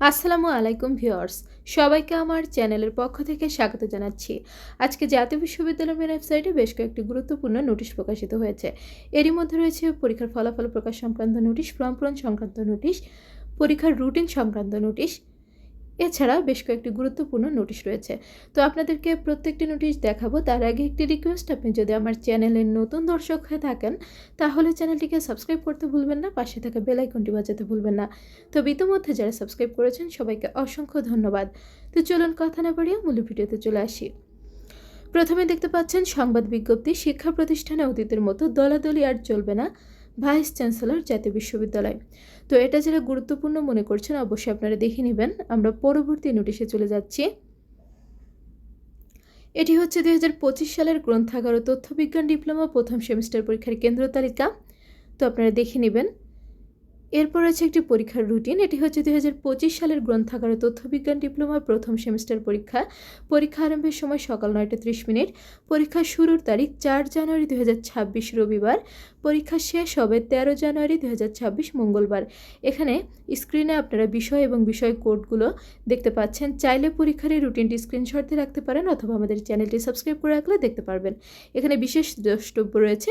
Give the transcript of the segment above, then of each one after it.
আসসালামু আলাইকুম ভিউয়ার্স, সবাইকে আমার চ্যানেলের পক্ষ থেকে স্বাগত জানাচ্ছি। আজকে জাতীয় বিশ্ববিদ্যালয়ের ওয়েবসাইটে বেশ কয়েকটি গুরুত্বপূর্ণ নোটিশ প্রকাশিত হয়েছে। এরই মধ্যে রয়েছে পরীক্ষার ফলাফল প্রকাশ সংক্রান্ত নোটিশ, ফর্ম পূরণ সংক্রান্ত নোটিশ, পরীক্ষার রুটিন সংক্রান্ত নোটিশ এছাড়া বেশ কয়েকটি গুরুত্বপূর্ণ নোটিশ রয়েছে। তো আপনাদেরকে প্রত্যেকটি নোটিশ দেখাবো, তার আগে একটি রিকোয়েস্ট আপনি যদি আমার চ্যানেলের নতুন দর্শক হয়ে থাকেন, তাহলে চ্যানেলটিকে সাবস্ক্রাইব করতে ভুলবেন না, পাশে থাকা বেল আইকনটি বাজাতে ভুলবেন না। তো ইতিমধ্যে যারা সাবস্ক্রাইব করেছেন, সবাইকে অসংখ্য ধন্যবাদ। তো চলুন কথা না বাড়িয়ে মূল ভিডিওতে চলে আসি। প্রথমে দেখতে পাচ্ছেন, সংবাদ বিজ্ঞপ্তি, শিক্ষা প্রতিষ্ঠানে অতীতের মতো দলাদলি আর চলবে না। ভাইস চ্যান্সেলর জাতীয় বিশ্ববিদ্যালয়। তো এটা যারা গুরুত্বপূর্ণ মনে করছেন, অবশ্যই আপনারা দেখে নেবেন। আমরা পরবর্তী নোটিশে চলে যাচ্ছি। এটি হচ্ছে দুই হাজার পঁচিশ সালের গ্রন্থাগার ও তথ্যবিজ্ঞান ডিপ্লোমা প্রথম সেমিস্টার পরীক্ষার কেন্দ্র তালিকা। তো আপনারা দেখে নেবেন। এরপর আছে একটি পরীক্ষার রুটিন এটি হচ্ছে দু হাজার পঁচিশ সালের গ্রন্থাগার তথ্যবিজ্ঞান ডিপ্লোমার প্রথম সেমিস্টার পরীক্ষা। পরীক্ষা আরম্ভের সময় সকাল নয়টা ত্রিশ মিনিট। পরীক্ষা শুরুর তারিখ চার জানুয়ারি দু হাজার ছাব্বিশ রবিবার। পরীক্ষা শেষ হবে তেরো জানুয়ারি দু হাজার ছাব্বিশ মঙ্গলবার। এখানে স্ক্রিনে আপনারা বিষয় এবং বিষয় কোডগুলো দেখতে পাচ্ছেন। চাইলে পরীক্ষার এই রুটিনটি স্ক্রিনশট রাখতে পারেন অথবা আমাদের চ্যানেলটি সাবস্ক্রাইব করে রাখলে দেখতে পারবেন। এখানে বিশেষ দ্রষ্টব্য রয়েছে,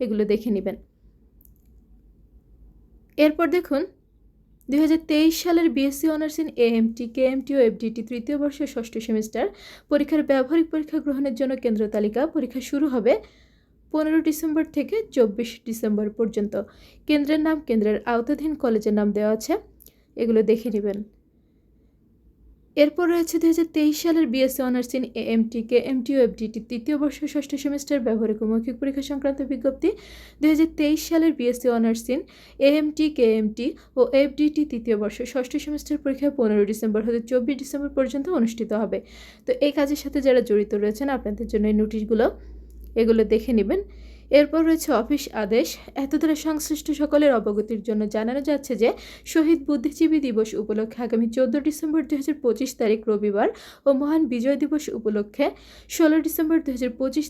এগুলো দেখে নেবেন। এরপর দেখুন, দুই হাজার তেইশ সালের BSc honours in AMT, KMT O FDT তৃতীয় বর্ষের ষষ্ঠ সেমিস্টার পরীক্ষার ব্যবহারিক পরীক্ষা গ্রহণের জন্য কেন্দ্র তালিকা পরীক্ষা শুরু হবে পনেরো ডিসেম্বর থেকে চব্বিশ ডিসেম্বর পর্যন্ত। কেন্দ্রের নাম কেন্দ্রের আওতাধীন কলেজের নাম দেওয়া আছে। এগুলো দেখে নেবেন। এরপর রয়েছে দু হাজার তেইশ সালের BSc honours in AMT K MT O FDT তৃতীয় বর্ষ ষষ্ঠ সেমিস্টার ব্যবহারিক মৌখিক পরীক্ষা সংক্রান্ত বিজ্ঞপ্তি। দু হাজার তেইশ সালের BSc honours in AMT K MT O FDT তৃতীয় বর্ষ ষষ্ঠ সেমিস্টার পরীক্ষা পনেরো ডিসেম্বর হতে চব্বিশ ডিসেম্বর পর্যন্ত অনুষ্ঠিত হবে। তো এই কাজের সাথে যারা জড়িত রয়েছেন, আপনাদের জন্য এই নোটিশগুলো এগুলো দেখে নেবেন। এরপর রয়েছে অফিস আদেশ। এতদ্বারা সংশ্লিষ্ট সকলের অবগতির জন্য জানানো যাচ্ছে যে, শহীদ বুদ্ধিজীবী দিবস উপলক্ষে আগামী চোদ্দ ডিসেম্বর দু হাজার পঁচিশ তারিখ রবিবার ও মহান বিজয় দিবস উপলক্ষে ষোলো ডিসেম্বর দু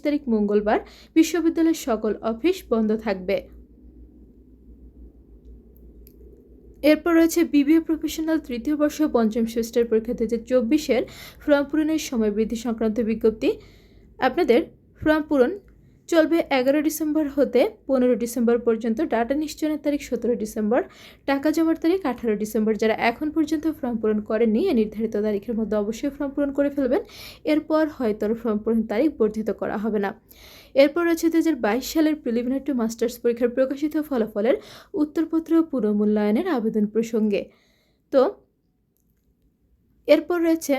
তারিখ মঙ্গলবার বিশ্ববিদ্যালয়ের সকল অফিস বন্ধ থাকবে। এরপর রয়েছে বিবিএ প্রফেশনাল তৃতীয় বর্ষ পঞ্চম সেমিস্টার পরীক্ষা দু হাজার চব্বিশের ফর্ম পূরণের সময় বৃদ্ধি সংক্রান্ত বিজ্ঞপ্তি। আপনাদের ফর্ম পূরণ চলবে এগারো ডিসেম্বর হতে পনেরো ডিসেম্বর পর্যন্ত। ডাটা নিশ্চয়নের তারিখ সতেরো ডিসেম্বর। টাকা জমার তারিখ আঠারো ডিসেম্বর। যারা এখন পর্যন্ত ফর্ম পূরণ করেননি, এ নির্ধারিত তারিখের মধ্যে অবশ্যই ফর্ম পূরণ করে ফেলবেন। এরপর হয়তো ফর্ম পূরণ তারিখ বর্ধিত করা হবে না। এরপর আছে দু হাজার বাইশ সালের প্রিলিমিনারি টু মাস্টার্স পরীক্ষার প্রকাশিত ফলাফলের উত্তরপত্র পুনর্মূল্যায়নের আবেদন প্রসঙ্গে। তো, এরপর রয়েছে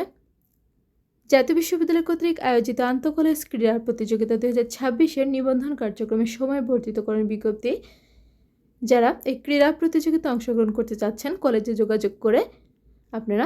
জাতীয় বিশ্ববিদ্যালয় কর্তৃক আয়োজিত আন্তঃকলেজ ক্রীড়া প্রতিযোগিতা দু হাজার ছাব্বিশের নিবন্ধন কার্যক্রমের সময় বর্ধিতকরণ বিজ্ঞপ্তি। যারা এই ক্রীড়া প্রতিযোগিতা অংশগ্রহণ করতে চাচ্ছেন, কলেজে যোগাযোগ করে আপনারা